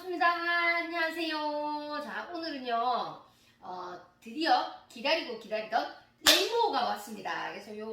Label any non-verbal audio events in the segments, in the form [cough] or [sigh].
반갑습니다. 안녕하세요. 자, 오늘은요, 어, 드디어 기다리고 기다리던 레인보우가 왔습니다. 그래서 요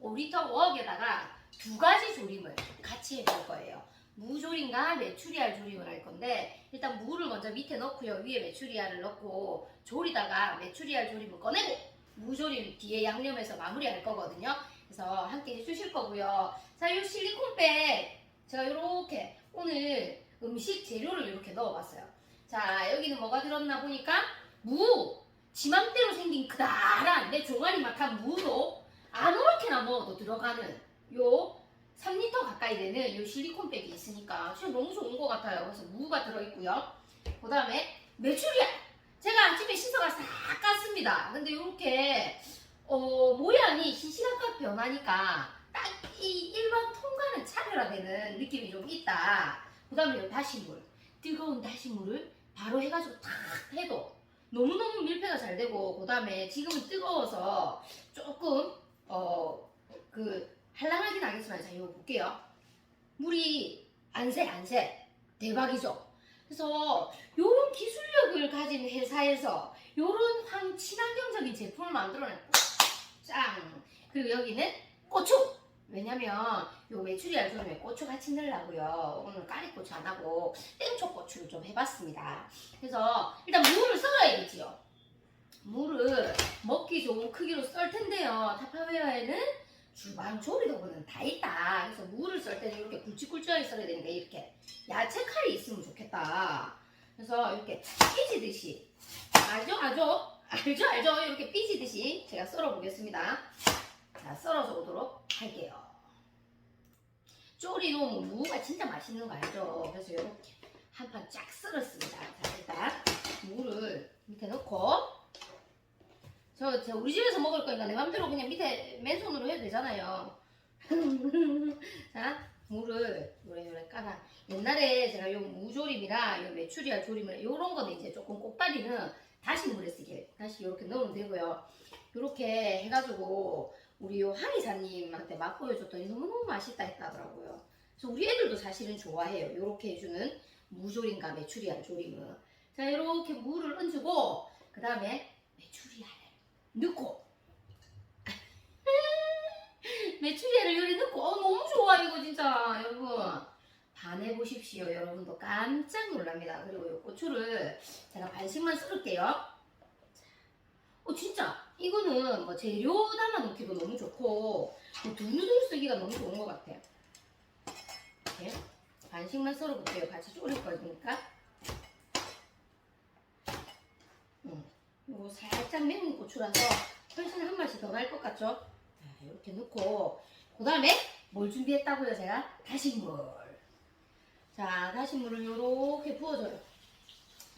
5리터 웍에다가 두 가지 조림을 같이 해볼 거예요. 무조림과 메추리알 조림을 할 건데, 일단 무를 먼저 밑에 넣고요. 위에 메추리알을 넣고, 조리다가 메추리알 조림을 꺼내고, 무조림 뒤에 양념해서 마무리할 거거든요. 그래서 함께 해주실 거고요. 자, 요 실리콘백 제가 요렇게 오늘 음식 재료를 이렇게 넣어봤어요. 자, 여기는 뭐가 들었나 보니까 무! 지맘대로 생긴 크다란 내 종아리만한 무도 아무렇게나 넣어도 들어가는 요 3리터 가까이 되는 요 실리콘백이 있으니까 진짜 너무 좋은 것 같아요. 그래서 무가 들어있고요. 그 다음에 메추리알! 제가 아침에 씻어가 싹 깠습니다. 근데 이렇게 어, 모양이 시시각각 변하니까 딱 이 일반 통과는 차별화되는 느낌이 좀 있다. 그 다음에 요 다시물. 뜨거운 다시물을 바로 해가지고 탁 해도 너무너무 밀폐가 잘 되고, 그 다음에 지금은 뜨거워서 조금, 어, 그, 할랑하긴 하겠지만, 자, 이거 볼게요. 물이 안 새, 안 새. 대박이죠? 그래서 요런 기술력을 가진 회사에서 요런 환 친환경적인 제품을 만들어냈고, 짱! 그리고 여기는 고추! 왜냐면 요 메추리 알 조림에 고추 같이 넣으려고요. 오늘 까리고추 안 하고 땡초고추를 좀 해봤습니다. 그래서 일단 무를 썰어야겠지요. 무를 먹기 좋은 크기로 썰 텐데요. 타파웨어에는 주방 조리 도구는 다 있다. 그래서 무를 썰 때는 이렇게 굵직굵직하게 썰어야 되는데 이렇게 야채 칼이 있으면 좋겠다. 그래서 이렇게 삐지듯이 알죠? 알죠? 알죠? 알죠? 이렇게 삐지듯이 제가 썰어 보겠습니다. 자, 썰어서 오도록 할게요. 쪼리로 무가 진짜 맛있는 거 알죠? 그래서 이렇게 한 판 쫙 썰었습니다. 자, 일단 무를 밑에 넣고 저, 저 우리 집에서 먹을 거니까 내 맘대로 그냥 밑에 맨손으로 해도 되잖아요. [laughs] 자, 무를 요래 요래 까나. 옛날에 제가 요 무조림이랑 요 메추리알 조림을 요런 거는 이제 조금 꼭다리는 다시 물에 쓰게 다시 이렇게 넣으면 되고요. 이렇게 해가지고 우리 요 한의사님한테 맛 보여줬더니 너무너무 맛있다 했다더라고요. 그래서 우리 애들도 사실은 좋아해요. 이렇게 해주는 무조림과 메추리알 조림은. 자, 이렇게 무를 얹고 그 다음에 메추리알을 넣고. [laughs] 메추리알을 요리 넣고. 어, 너무 좋아 이거 진짜 여러분. 반해보십시오 여러분도. 깜짝 놀랍니다. 그리고 이 고추를 제가 반씩만 썰을게요. 어 진짜 이거는 뭐 재료 담아 놓기도 너무 좋고 뭐 두루두루 쓰기가 너무 좋은 것 같아요. 이렇게 반씩만 썰어볼게요. 같이 졸일 거니까. 음, 이거 살짝 매운 고추라서 훨씬 한 맛이 더 날 것 같죠? 자, 이렇게 넣고 그 다음에 뭘 준비했다고요 제가? 다시물. 자 다시물을 이렇게 부어줘요.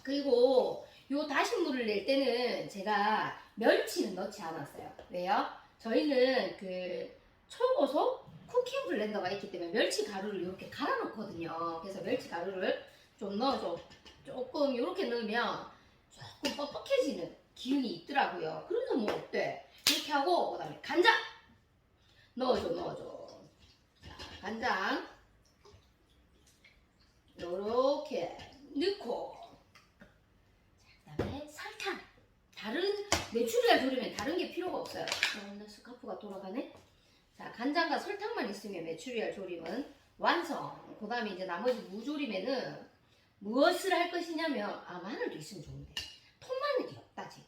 그리고 요 다시물을 낼 때는 제가 멸치는 넣지 않았어요. 왜요? 저희는 그 초고속 쿠킹 블렌더가 있기 때문에 멸치 가루를 이렇게 갈아 놓거든요. 그래서 멸치 가루를 좀 넣어줘. 조금 이렇게 넣으면 조금 뻑뻑해지는 기운이 있더라고요. 그래서 뭐 어때? 이렇게 하고 그 다음에 간장 넣어줘 넣어줘. 자, 간장 요렇게 넣고 자, 그다음에 설탕. 다른 메추리알 조림엔 다른 게 필요가 없어요. 어, 나 스카프가 돌아가네? 자 간장과 설탕만 있으면 메추리알 조림은 완성. 그 다음에 이제 나머지 무조림에는 무엇을 할 것이냐면 아 마늘도 있으면 좋은데. 통마늘이 없다 지금.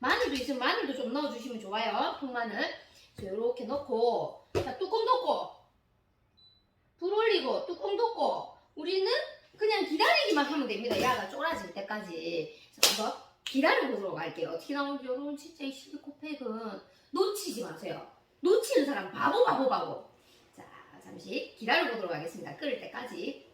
마늘도 있으면 마늘도 좀 넣어주시면 좋아요. 통마늘. 이렇게 넣고 자 뚜껑 덮고. 불 올리고 뚜껑 덮고. 우리는 그냥 기다리기만 하면 됩니다. 야가 쫄아질 때까지. 그래서 한번 기다려보도록 할게요. 어떻게 나오는지 여러분 진짜 이 실리코팩은 놓치지 마세요. 놓치는 사람 바보 바보 바보. 자 잠시 기다려 보도록 하겠습니다. 끓을 때까지.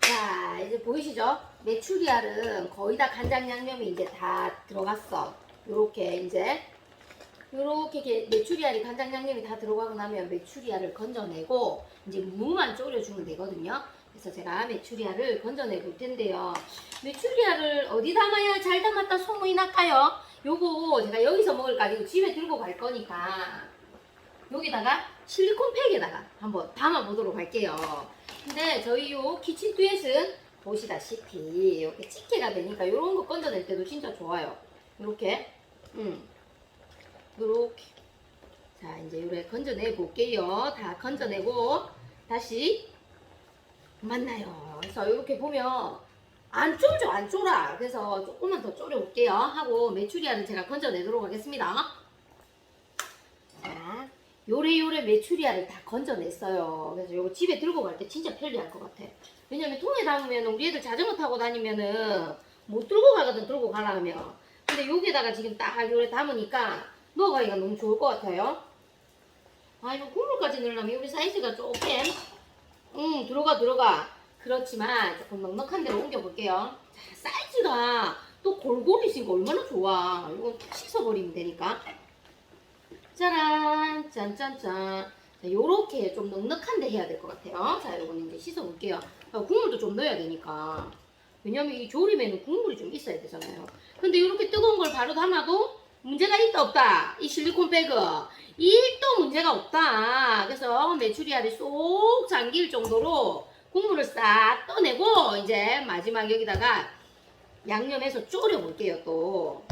자 이제 보이시죠? 메추리알은 거의 다 간장 양념이 이제 다 들어갔어. 요렇게 이제 요렇게 메추리알이 간장 양념이 다 들어가고 나면 메추리알을 건져내고 이제 무만 졸여주면 되거든요. 그래서 제가 메추리알을 건져내 볼 텐데요. 메추리알을 어디 담아야 잘 담았다 소문이 날까요? 요거 제가 여기서 먹을 거 아니고 집에 들고 갈 거니까 여기다가 실리콘팩에다가 한번 담아보도록 할게요. 근데 저희 요 키친 듀엣은 보시다시피 이렇게 집게가 되니까 이런 거 건져낼 때도 진짜 좋아요. 이렇게, 음, 이렇게. 자, 이제 요래 건져내 볼게요. 다 건져내고 다시 만나요. 그래서 이렇게 보면 안 쫄죠, 안 쫄아. 그래서 조금만 더 졸여 볼게요. 하고 메추리알은 제가 건져내도록 하겠습니다. 자, 요래요래 메추리알을 다 건져냈어요. 그래서 요거 집에 들고 갈 때 진짜 편리할 것 같아. 왜냐면 통에 담으면 우리 애들 자전거 타고 다니면은 못 들고 가거든, 들고 가라 하면. 근데 여기다가 지금 딱 요래 담으니까 넣어가기가 너무 좋을 것 같아요. 아, 이거 국물까지 넣으려면 우리 사이즈가 조금, 응, 들어가, 들어가. 그렇지만 조금 넉넉한 데로 옮겨볼게요. 자, 사이즈가 또 골고루 있으니까 얼마나 좋아. 탁 씻어버리면 되니까. 짜란, 짠짠짠. 자, 요렇게 좀 넉넉한 데 해야 될 것 같아요. 자, 요거는 이제 씻어볼게요. 아, 국물도 좀 넣어야 되니까. 왜냐면 이 조림에는 국물이 좀 있어야 되잖아요. 근데 이렇게 뜨거운 걸 바로 담아도 문제가 있다 없다. 이 실리콘 백은 1도 문제가 없다. 그래서 메추리알이 쏙 잠길 정도로 국물을 싹 떠내고 이제 마지막 여기다가 양념해서 졸여 볼게요 또.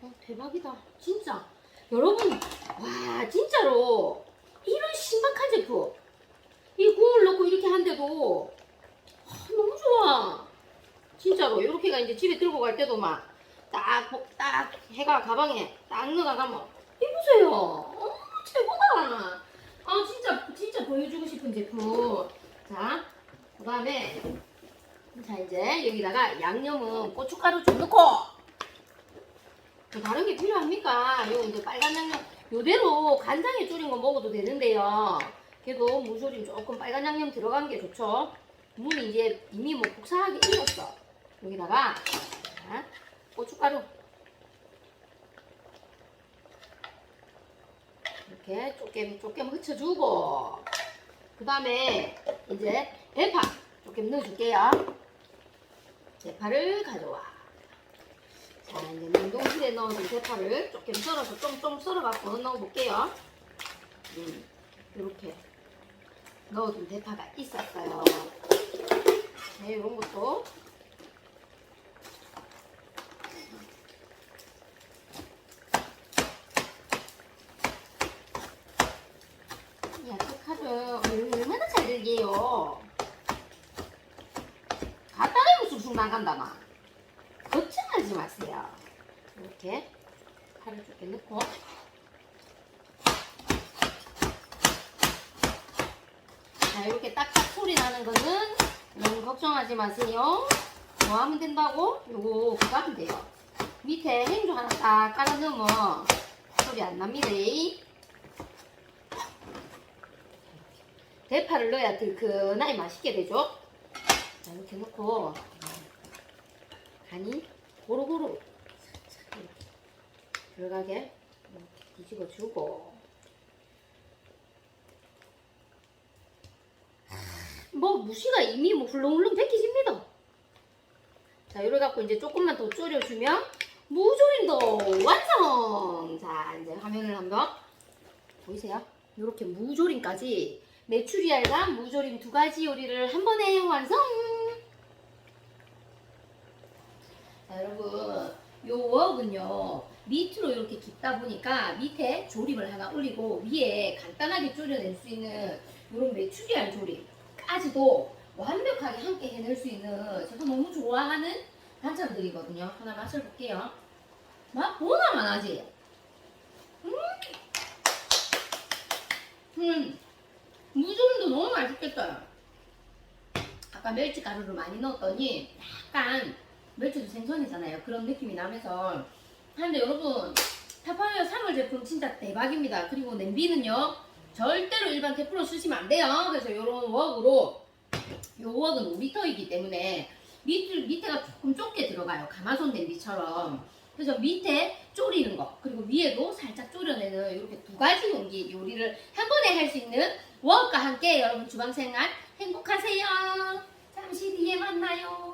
어, 대박이다. 진짜. 여러분, 와, 진짜로 이런 신박한 제품. 이 국물 넣고 이렇게 한데도 아, 너무 좋아. 진짜로 이렇게가 이제 집에 들고 갈 때도 막 딱 딱 해가 가방에 딱 넣어가면 이보세요. 어, 최고다. 아 진짜 진짜 보여주고 싶은 제품. 자, 그다음에 자 이제 여기다가 양념은 고춧가루 좀 넣고 뭐 다른 게 필요합니까? 요 이제 빨간 양념 요대로 간장에 졸인 거 먹어도 되는데요. 그래도 무조림 조금 빨간 양념 들어간 게 좋죠. 물이 이제 이미 뭐 국산하게 익었어. 여기다가 자, 고춧가루 이렇게 조금 조금 흩쳐주고 그 다음에 이제 대파 조금 넣어줄게요. 대파를 가져와. 자 이제 냉동실에 넣어둔 대파를 조금 썰어서 쫑쫑 썰어갖고 넣어볼게요. 음, 이렇게 넣어둔 대파가 있었어요. 네, 이런 것도 야채칼을 얼마나 잘 들게요. 대면 쑥쑥 나간다 막. 걱정하지 마세요. 이렇게 칼을 조금 넣고 자 이렇게 딱딱 소리 나는 거는 너무 걱정하지 마세요. 뭐 하면 된다고? 요거 그거 하면 돼요. 밑에 행주 하나 딱 깔아 넣으면 소리 안 납니다. 대파를 넣어야 들큰하게 맛있게 되죠. 자 이렇게 넣고 간이 고루고루 들어가게 이렇게 뒤집어 주고 뭐 무시가 이미 뭐 훌렁훌렁 데끼집니다. 자 이래 갖고 이제 조금만 더 졸여주면 무조림도 완성. 자 이제 화면을 한번 보이세요? 이렇게 무조림까지 메추리알과 무조림 두 가지 요리를 한 번에 완성. 자 여러분 요 웍은요 밑으로 이렇게 깃다 보니까 밑에 조림을 하나 올리고 위에 간단하게 졸여낼 수 있는 이런 메추리알 조림까지도 완벽하게 함께 해낼 수 있는 제가 너무 좋아하는 반찬들이거든요. 하나 맛을 볼게요. 맛 보나만 하지? 음, 음. 무조림도 너무 맛있겠어요 아까 멸치 가루를 많이 넣었더니 약간 멸치도 생선이잖아요. 그런 느낌이 나면서 하는데 여러분 타파웨어 3월 제품 진짜 대박입니다. 그리고 냄비는요 절대로 일반 테프로 쓰시면 안 돼요. 그래서 이런 웍으로 이 웍은 5리터이기 때문에 밑, 밑에가 조금 좁게 들어가요. 가마솥 냄비처럼. 그래서 밑에 졸이는 거 그리고 위에도 살짝 졸여내는 이렇게 두 가지 용기 요리를 한 번에 할 수 있는 웍과 함께 여러분 주방생활 행복하세요. 잠시 뒤에 만나요.